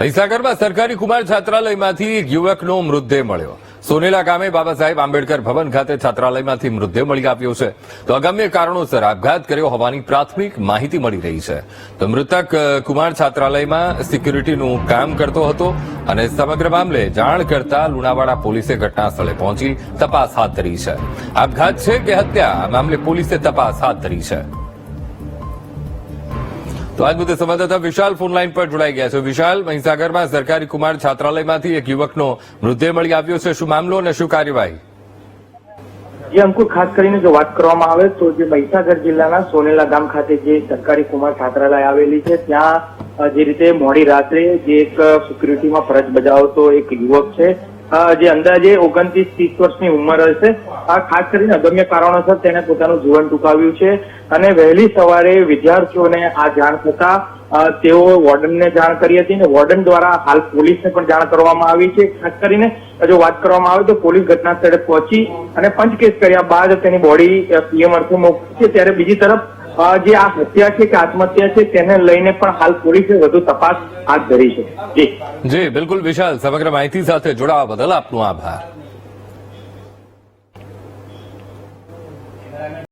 મહીસાગરમાં સરકારી કુમાર છાત્રાલયમાંથી એક યુવકનો મૃતદેહ મળ્યો. સોનેલા ગામે બાબા સાહેબ આંબેડકર ભવન ખાતે છાત્રાલયમાંથી મૃતદેહ મળી આવ્યો છે. તો અગમ્ય કારણોસર આપઘાત કર્યો હોવાની પ્રાથમિક માહિતી મળી રહી છે. તો મૃતક કુમાર છાત્રાલયમાં સિક્યુરિટીનું કામ કરતો હતો અને સમગ્ર મામલે જાણ કરતા લુણાવાડા પોલીસે ઘટના સ્થળે પહોંચી તપાસ હાથ ધરી છે. આપઘાત છે કે હત્યા? આ મામલે પોલીસે તપાસ હાથ ધરી છે. તો આજ મુદ્દે સંવાદદાતા વિશાલ ફોનલાઈન પર જોડાઈ ગયા છે. વિશાલ, મહીસાગરમાં સરકારી કુમાર છાત્રાલયમાંથી એક યુવકનો મૃતદેહ મળી આવ્યો છે. શું મામલો અને શું કાર્યવાહી? જે, અંકુર, ખાસ કરીને જો વાત કરવામાં આવે તો જે મહીસાગર જિલ્લાના સોનેલા ગામ ખાતે જે સરકારી કુમાર છાત્રાલય આવેલી છે, ત્યાં જે રીતે મોડી રાત્રે જે એક સિક્યુરિટીમાં ફરજ બજાવતો એક યુવક છે જે અંદાજે ઓગણત્રીસ ત્રીસ વર્ષની ઉંમર હશે. આ ખાસ કરીને અગમ્ય કારણોસર તેને પોતાનું જીવન ટૂંકાવ્યું છે અને વહેલી સવારે વિદ્યાર્થીઓને આ જાણ થતા તેઓ વોર્ડનને જાણ કરી હતી અને વોર્ડન દ્વારા હાલ પોલીસને પણ જાણ કરવામાં આવી છે. ખાસ કરીને જો વાત કરવામાં આવે તો પોલીસ ઘટના સ્થળે પહોંચી અને પંચકેસ કર્યા બાદ તેની બોડી પીએમ અર્થે મોકલી છે. ત્યારે બીજી તરફ જે આ હત્યા છે કે આત્મહત્યા છે, તેને લઈને પણ હાલ પોલીસે વધુ તપાસ હાથ ધરી છે. જી. જી, બિલકુલ વિશાલ, સમગ્ર માહિતી સાથે જોડાવા બદલ આપનો આભાર.